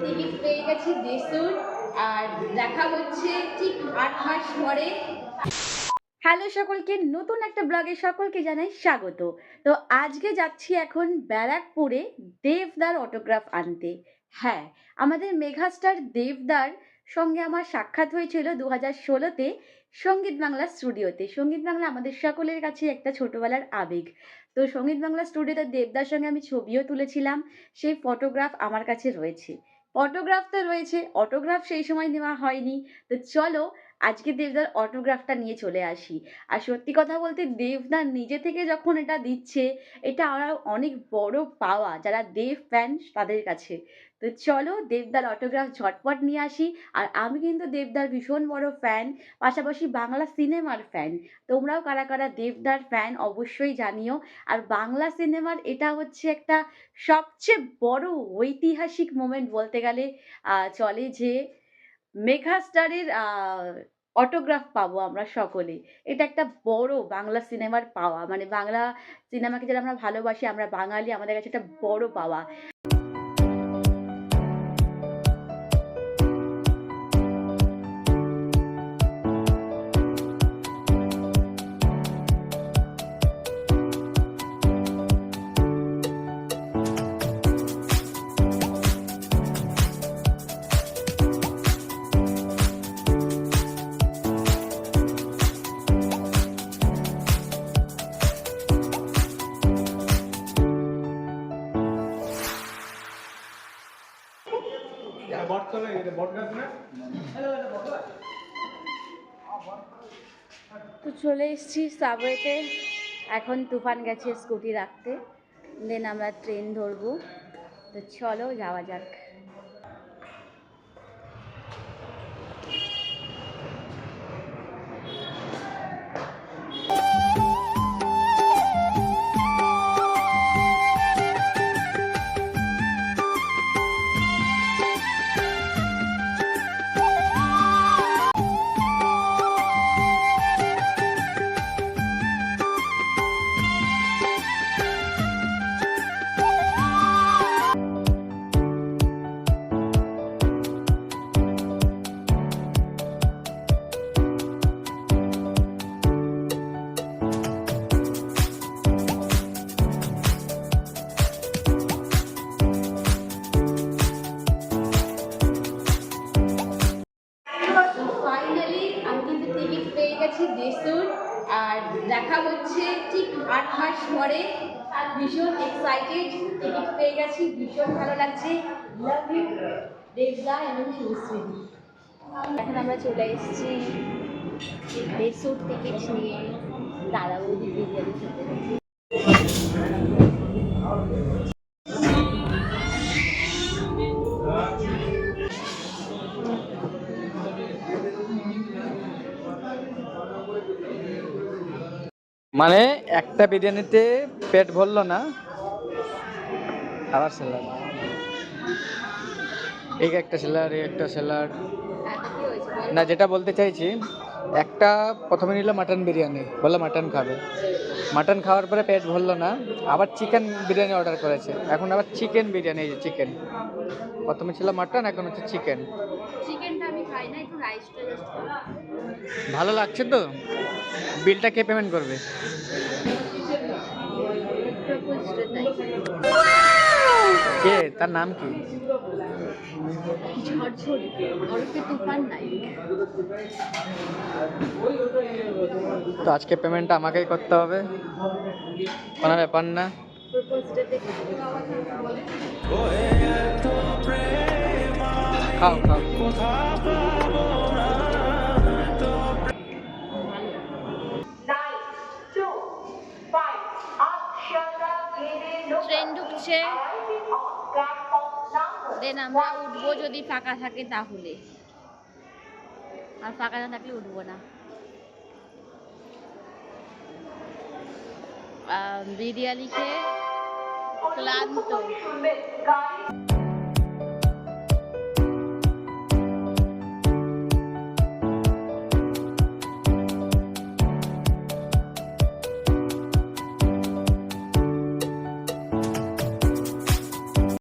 Ticket পেয়ে গেছি দেশুর আর দেখা হচ্ছে ঠিক আট মাস পরে। হ্যালো সকলকে, নতুন একটা ব্লগে সকলকে জানাই স্বাগত। তো আজকে যাচ্ছি এখন ব্যারাকপুরে দেবদার অটোগ্রাফ আনতে। হ্যাঁ আমাদের মেঘাস্টার দেবদার সঙ্গে আমার সাক্ষাৎ হয়েছিল দু হাজার ষোলোতে সংগীত বাংলা স্টুডিওতে। সংগীত বাংলা আমাদের সকলের কাছে একটা ছোটোবেলার আবেগ। তো সংগীত বাংলা স্টুডিওতে দেবদার সঙ্গে আমি ছবিও তুলেছিলাম, সেই ফটোগ্রাফ আমার কাছে রয়েছে। ফটোগ্রাফ তো রয়েছে অটোগ্রাফ সেই সময় নেওয়া হয়নি। তো চলো আজকে দেবদার অটোগ্রাফটা নিয়ে চলে আসি। আর সত্যি কথা বলতে দেবদার নিজে থেকে যখন এটা দিচ্ছে, এটা আমার অনেক বড় পাওয়া যারা দেব ফ্যান তাদের কাছে। তো চলো দেবদার অটোগ্রাফ ঝটপট নিয়ে আসি। আর আমি কিন্তু দেবদার ভীষণ বড় ফ্যান পাশাপাশি বাংলা সিনেমার ফ্যান তোমরাও কারা কারা দেবদার ফ্যান অবশ্যই জানিও। আর বাংলা সিনেমার এটা হচ্ছে একটা সবচেয়ে বড় ঐতিহাসিক মোমেন্ট বলতে গেলে চলে যে মেঘাস্টারের অটোগ্রাফ পাবো আমরা সকলে এটা একটা বড় বাংলা সিনেমার পাওয়া। মানে বাংলা সিনেমাকে যারা আমরা ভালোবাসি, আমরা বাঙালি, আমাদের কাছে একটা বড় পাওয়া। এটা বট গাছ না? তো চলে এসেছি সাবওয়েতে। এখন তুফান গেছে স্কুটি রাখতে। দেন আমরা ট্রেন ধরবো। তো চলো যাওয়া যাক। ফাইনালি আমি কিন্তু টিকিট পেয়ে গেছি দেশুর। আর দেখা হচ্ছে ঠিক আট মাস পরে। ভীষণ এক্সাইটেড টিকিট পেয়ে গেছি, ভীষণ ভালো লাগছে। লাভ ইউ দেবদা এবং সুশ্রী এখন আমরা চলে এসেছি দেশুর টিকিট নিয়ে দাদা বৌদি বিরিয়ানি খেতে। মানে একটা বিরিয়ানিতে পেট ভরলো না আবার স্যালাড এই একটা স্যালাড এই একটা স্যালাড? না যেটা বলতে চাইছি একটা প্রথমে নিল মাটন বিরিয়ানি বলল মাটন খাবে। মাটন খাওয়ার পরে পেট ভরলো না আবার চিকেন বিরিয়ানি অর্ডার করেছে। এখন আবার চিকেন বিরিয়ানি এই যে চিকেন। প্রথমে ছিল মাটন এখন হচ্ছে চিকেন। ভালো লাগছে তো? বিলটা কে পেমেন্ট করবে? কে? তার নাম কি? তো আজকে পেমেন্টটা আমাকেই করতে হবে। কোনো ব্যাপার না। খাও খাও। ট্রেন ঢুকছে। দেন আমরা উঠবো যদি ফাঁকা থাকে তাহলে। আর ফাঁকা না থাকলে উঠবো না। আহ, বিরিয়ানি খেয়ে ক্লান্ত।